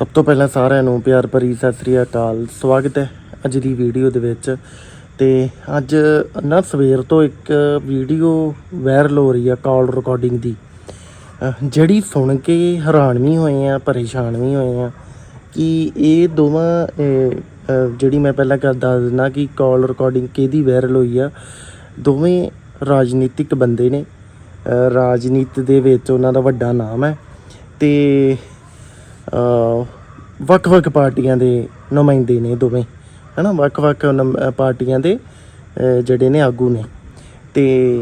ਸਭ ਤੋਂ ਪਹਿਲਾਂ ਸਾਰਿਆਂ ਨੂੰ ਪਿਆਰ ਭਰੀ ਸਤਿ ਸ੍ਰੀ ਅਕਾਲ। ਸਵਾਗਤ ਹੈ ਅੱਜ ਦੀ ਵੀਡੀਓ ਦੇ ਵਿੱਚ। ਤੇ ਅੱਜ ਨਾ ਸਵੇਰ ਤੋਂ ਇੱਕ ਵੀਡੀਓ ਵਾਇਰਲ ਹੋ ਰਹੀ ਆ ਕਾਲ ਰਿਕਾਰਡਿੰਗ ਦੀ। ਜਿਹੜੀ ਸੁਣ ਕੇ ਹੈਰਾਨ ਵੀ ਹੋਏ ਆ, ਪਰੇਸ਼ਾਨ ਵੀ ਹੋਏ ਆ ਕਿ ਇਹ ਦੋਵਾਂ ਜਿਹੜੀ ਮੈਂ ਪਹਿਲਾਂ ਕਰ ਦੱਸ ਦਿੰਦਾ ਕਿ ਕਾਲ ਰਿਕਾਰਡਿੰਗ ਕਿਹਦੀ ਵਾਇਰਲ ਹੋਈ ਆ, ਦੋਵੇਂ ਰਾਜਨੀਤਿਕ ਬੰਦੇ ਨੇ। ਰਾਜਨੀਤ ਦੇ ਵਿੱਚ ਉਹਨਾਂ ਦਾ ਵੱਡਾ ਨਾਮ ਹੈ। ਤੇ ਵੱਖ-ਵੱਖ ਪਾਰਟੀਆਂ ਦੇ ਨੁਮਾਇੰਦੇ ਨੇ ਦੋਵੇਂ, ਹਨਾ? ਵੱਖ-ਵੱਖ ਨਮ- ਪਾਰਟੀਆਂ ਦੇ ਜਿਹੜੇ ਨੇ ਆਗੂ ਨੇ। ਤੇ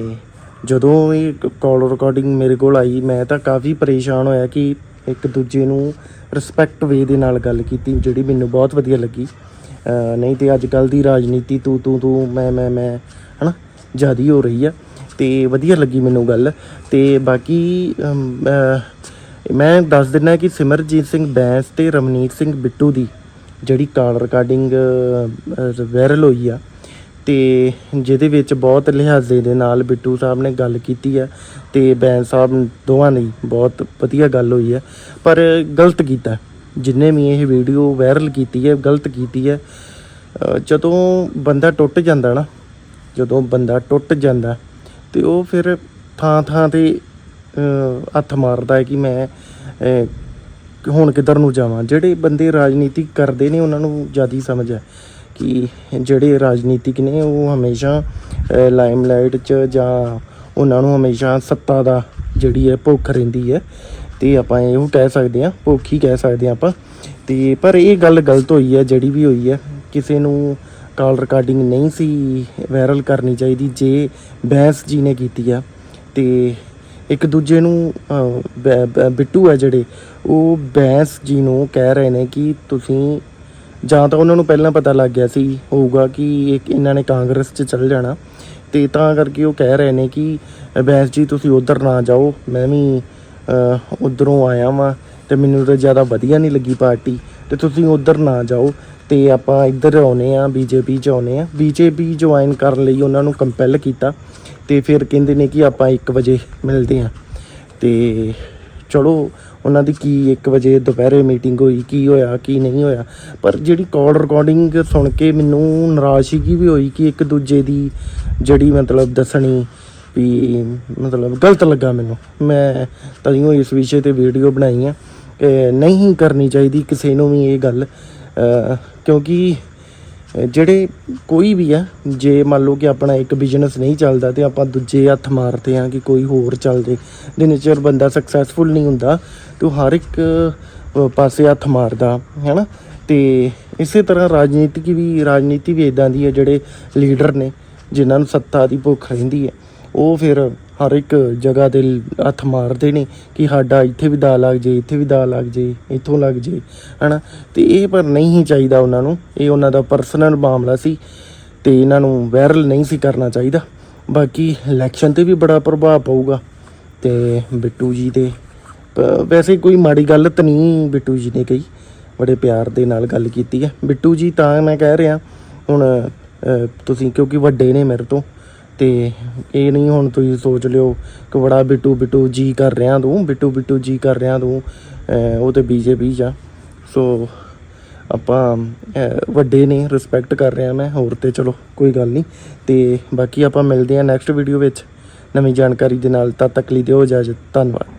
ਜਦੋਂ ਇਹ ਕਾਲ ਰਿਕਾਰਡਿੰਗ ਮੇਰੇ ਕੋਲ ਆਈ, ਮੈਂ ਤਾਂ ਕਾਫੀ ਪਰੇਸ਼ਾਨ ਹੋਇਆ ਕਿ ਇੱਕ ਦੂਜੇ ਨੂੰ ਰਿਸਪੈਕਟ ਵੇ ਦੇ ਨਾਲ ਗੱਲ ਕੀਤੀ, ਜਿਹੜੀ ਮੈਨੂੰ ਬਹੁਤ ਵਧੀਆ ਲੱਗੀ। ਨਹੀਂ ਤੇ ਅੱਜ ਕੱਲ ਦੀ ਰਾਜਨੀਤੀ ਤੂੰ ਤੂੰ ਤੂੰ, ਮੈਂ ਮੈਂ ਮੈਂ, ਹਨਾ? ਜਿਆਦੀ ਹੋ ਰਹੀ ਆ। ਤੇ ਵਧੀਆ ਲੱਗੀ ਮੈਨੂੰ ਗੱਲ। ਤੇ ਬਾਕੀ ਮੈਂ ਦੱਸ ਦਿੰਦਾ ਕਿ ਸਿਮਰਜੀਤ ਸਿੰਘ ਬੈਂਸ ਤੇ ਰਮਨੀਤ ਸਿੰਘ ਬਿੱਟੂ ਦੀ ਜਿਹੜੀ ਕਾਲ ਰਿਕਾਰਡਿੰਗ ਵਾਇਰਲ ਹੋਈ ਆ, ਤੇ ਜਿਹਦੇ ਵਿੱਚ ਬਹੁਤ ਲਿਹਾਜ਼ੇ ਦੇ ਨਾਲ ਬਿੱਟੂ ਸਾਹਿਬ ਨੇ ਗੱਲ ਕੀਤੀ ਆ ਤੇ ਬੈਂਸ ਸਾਹਿਬ ਦੋਵਾਂ ਨੇ ਬਹੁਤ ਵਧੀਆ ਗੱਲ ਹੋਈ ਹੈ ਪਰ ਗਲਤ ਕੀਤਾ। ਜਿੰਨੇ ਵੀ ਇਹ ਵੀਡੀਓ ਵਾਇਰਲ ਕੀਤੀ ਹੈ ਗਲਤ ਕੀਤੀ ਹੈ ਜਦੋਂ ਬੰਦਾ ਟੁੱਟ ਜਾਂਦਾ ਨਾ, ਜਦੋਂ ਬੰਦਾ ਟੁੱਟ ਜਾਂਦਾ ਤੇ ਉਹ ਫਿਰ ਥਾਂ ਥਾਂ ਤੇ ਹੱਥ ਮਾਰਦਾ ਹੈ ਕਿ ਮੈਂ ਹੁਣ ਕਿੱਧਰ ਨੂੰ ਜਾਵਾਂ। ਜਿਹੜੇ ਬੰਦੇ ਰਾਜਨੀਤੀ ਕਰਦੇ ਨੇ, ਉਹਨਾਂ ਨੂੰ ਜ਼ਿਆਦਾ ਸਮਝ ਹੈ ਕਿ ਜਿਹੜੇ ਰਾਜਨੀਤਿਕ ਨੇ, ਉਹ ਹਮੇਸ਼ਾ ਲਾਈਮਲਾਈਟ 'ਚ ਜਾਂ ਉਹਨਾਂ ਨੂੰ ਹਮੇਸ਼ਾ ਸੱਤਾ ਦਾ ਜਿਹੜੀ ਹੈ, ਭੁੱਖ ਰਹਿੰਦੀ ਹੈ। ਤੇ ਆਪਾਂ ਇਹੋ ਕਹਿ ਸਕਦੇ ਹਾਂ, ਭੁੱਖ ਹੀ ਕਹਿ ਸਕਦੇ ਹਾਂ ਆਪਾਂ। ਤੇ ਪਰ ਇਹ ਗੱਲ ਗਲਤ ਹੋਈ ਹੈ, ਜਿਹੜੀ ਵੀ ਹੋਈ ਹੈ, ਕਿਸੇ ਨੂੰ ਕਾਲ ਰਿਕਾਰਡਿੰਗ ਨਹੀਂ ਸੀ ਵਾਇਰਲ ਕਰਨੀ ਚਾਹੀਦੀ, ਜੇ ਬੈਂਸ ਜੀ ਨੇ ਕੀਤੀ ਆ, ਤੇ ਇੱਕ ਦੂਜੇ ਨੂੰ ਅਹ, ਬਿੱਟੂ ਹੈ ਜਿਹੜੇ ਉਹ ਬੈਂਸ ਜੀ ਨੂੰ ਕਹਿ ਰਹੇ ਨੇ ਕਿ ਤੁਸੀਂ ਜਾਂ ਤਾਂ ਉਹਨਾਂ ਨੂੰ ਪਹਿਲਾਂ ਪਤਾ ਲੱਗ ਗਿਆ ਸੀ ਹੋਊਗਾ ਕਿ ਇੱਕ ਇਹਨਾਂ ਨੇ ਕਾਂਗਰਸ 'ਚ ਚੱਲ ਜਾਣਾ ਤੇ ਤਾਂ ਕਰਕੇ ਉਹ ਕਹਿ ਰਹੇ ਨੇ ਕਿ ਬੈਂਸ ਜੀ ਤੁਸੀਂ ਉਧਰ ਨਾ ਜਾਓ ਮੈਂ ਵੀ ਉਧਰੋਂ ਆਇਆ ਵਾਂ ਤੇ ਮੈਨੂੰ ਤਾਂ ਜ਼ਿਆਦਾ ਵਧੀਆ ਨਹੀਂ ਲੱਗੀ ਪਾਰਟੀ ਤੇ ਤੁਸੀਂ ਉਧਰ ਨਾ ਜਾਓ ਤੇ ਆਪਾਂ ਇੱਧਰ ਆਉਨੇ ਆ, ਬੀਜੇਪੀ ਚ ਆਉਨੇ ਆ। ਬੀਜੇਪੀ ਜੁਆਇਨ ਕਰਨ ਲਈ ਉਹਨਾਂ ਨੂੰ ਕੰਪੈਲ ਕੀਤਾ ਤੇ ਫਿਰ ਕਹਿੰਦੇ ਨੇ ਕਿ ਆਪਾਂ 1 ਵਜੇ ਮਿਲਦੇ ਆ। ਤੇ ਚਲੋ, ਉਹਨਾਂ ਦੀ ਕੀ 1 ਵਜੇ ਦੁਪਹਿਰੇ ਮੀਟਿੰਗ ਹੋਈ, ਕੀ ਹੋਇਆ, ਕੀ ਨਹੀਂ ਹੋਇਆ। ਪਰ ਜਿਹੜੀ ਕਾਲ ਰਿਕਾਰਡਿੰਗ ਸੁਣ ਕੇ ਮੈਨੂੰ ਨਾਰਾਜ਼ਗੀ ਵੀ ਹੋਈ ਕਿ ਇੱਕ ਦੂਜੇ ਦੀ ਜਿਹੜੀ ਮਤਲਬ ਦੱਸਣੀ ਵੀ ਮਤਲਬ ਗਲਤ ਲੱਗਾ ਮੈਨੂੰ। ਮੈਂ ਤਦੋਂ ਇਸ ਵਿਸ਼ੇ ਤੇ ਵੀਡੀਓ ਬਣਾਈ ਆ ਕਿ ਨਹੀਂ ਕਰਨੀ ਚਾਹੀਦੀ ਕਿਸੇ ਨੂੰ ਵੀ ਇਹ ਗੱਲ। ਕਿਉਂਕਿ ਜਿਹੜੇ ਕੋਈ ਵੀ ਆ, ਜੇ ਮੰਨ ਲਓ ਕਿ ਆਪਣਾ ਇੱਕ ਬਿਜ਼ਨਸ ਨਹੀਂ ਚੱਲਦਾ ਤੇ ਆਪਾਂ ਦੂਜੇ ਹੱਥ ਮਾਰਦੇ ਆ ਕਿ ਕੋਈ ਹੋਰ ਚੱਲ ਜੇ ਜਿੰਨੇ ਚਿਰ ਬੰਦਾ ਸਕਸੈਸਫੁਲ ਨਹੀਂ ਹੁੰਦਾ, ਤੇ ਉਹ ਹਰ ਇੱਕ ਪਾਸੇ ਹੱਥ ਮਾਰਦਾ, ਹੈਨਾ? ਤੇ ਇਸੇ ਤਰ੍ਹਾਂ ਰਾਜਨੀਤੀ ਵੀ ਰਾਜਨੀਤੀ ਵੀ ਇਦਾਂ ਦੀ ਹੈ ਜਿਹੜੇ ਲੀਡਰ ਨੇ, ਜਿਨ੍ਹਾਂ ਨੂੰ ਸੱਤਾ ਦੀ ਭੁੱਖ ਰਹਿੰਦੀ ਹੈ ਉਹ ਫਿਰ ਹਰ ਇੱਕ ਜਗ੍ਹਾ ਤੇ ਹੱਥ ਮਾਰਦੇ ਨੇ ਕਿ ਸਾਡਾ ਇੱਥੇ ਵੀ ਦਾ ਲੱਗ ਜੇ, ਇੱਥੇ ਵੀ ਦਾ ਲੱਗ ਜੇ, ਇੱਥੋਂ ਲੱਗ ਜੇ, ਹਨਾ? ਤੇ ਇਹ ਪਰ ਨਹੀਂ ਚਾਹੀਦਾ ਉਹਨਾਂ ਨੂੰ। ਇਹ ਉਹਨਾਂ ਦਾ ਪਰਸਨਲ ਮਾਮਲਾ ਸੀ ਤੇ ਇਹਨਾਂ ਨੂੰ ਵਾਇਰਲ ਨਹੀਂ ਸੀ ਕਰਨਾ ਚਾਹੀਦਾ। ਬਾਕੀ ਇਲੈਕਸ਼ਨ ਤੇ ਵੀ ਬੜਾ ਪ੍ਰਭਾਵ ਪਊਗਾ। ਤੇ ਬਿੱਟੂ ਜੀ ਦੇ ਵੈਸੇ ਕੋਈ ਮਾੜੀ ਗੱਲ ਤਾਂ ਨਹੀਂ ਬਿੱਟੂ ਜੀ ਨੇ ਕਹੀ। ਬੜੇ ਪਿਆਰ ਦੇ ਨਾਲ ਗੱਲ ਕੀਤੀ ਹੈ ਬਿੱਟੂ ਜੀ ਤਾਂ ਮੈਂ ਕਹਿ ਰਿਹਾ, ਹੁਣ ਤੁਸੀਂ ਕਿਉਂਕਿ ਵੱਡੇ ਨੇ ਮੇਰੇ ਤੋਂ ਤੇ ਇਹ ਨਹੀਂ ਹੁਣ ਤੁਸੀਂ ਸੋਚ ਲਿਓ ਕਿ ਬੜਾ ਬਿੱਟੂ ਬਿੱਟੂ ਜੀ ਕਰ ਰਿਹਾ ਤੂੰ ਬਿੱਟੂ ਬਿੱਟੂ ਜੀ ਕਰ ਰਿਹਾ ਤੂੰ ਅਹ, ਉਹ ਤੇ ਬੀਜੇਪੀ ਆ। ਸੋ ਆਪਾਂ ਵੱਡੇ ਨੇ ਰਿਸਪੈਕਟ ਕਰ ਰਿਹਾ ਮੈਂ ਹੋਰ ਤੇ ਚਲੋ ਕੋਈ ਗੱਲ ਨਹੀਂ। ਤੇ ਬਾਕੀ ਆਪਾਂ ਮਿਲਦੇ ਹਾਂ ਨੈਕਸਟ ਵੀਡੀਓ ਵਿੱਚ। ਨਵੀਂ ਜਾਣਕਾਰੀ ਦੇ ਨਾਲ ਤਦ ਤੱਕ ਲਈ ਦਿਓ ਇਜਾਜ਼ਤ। ਧੰਨਵਾਦ।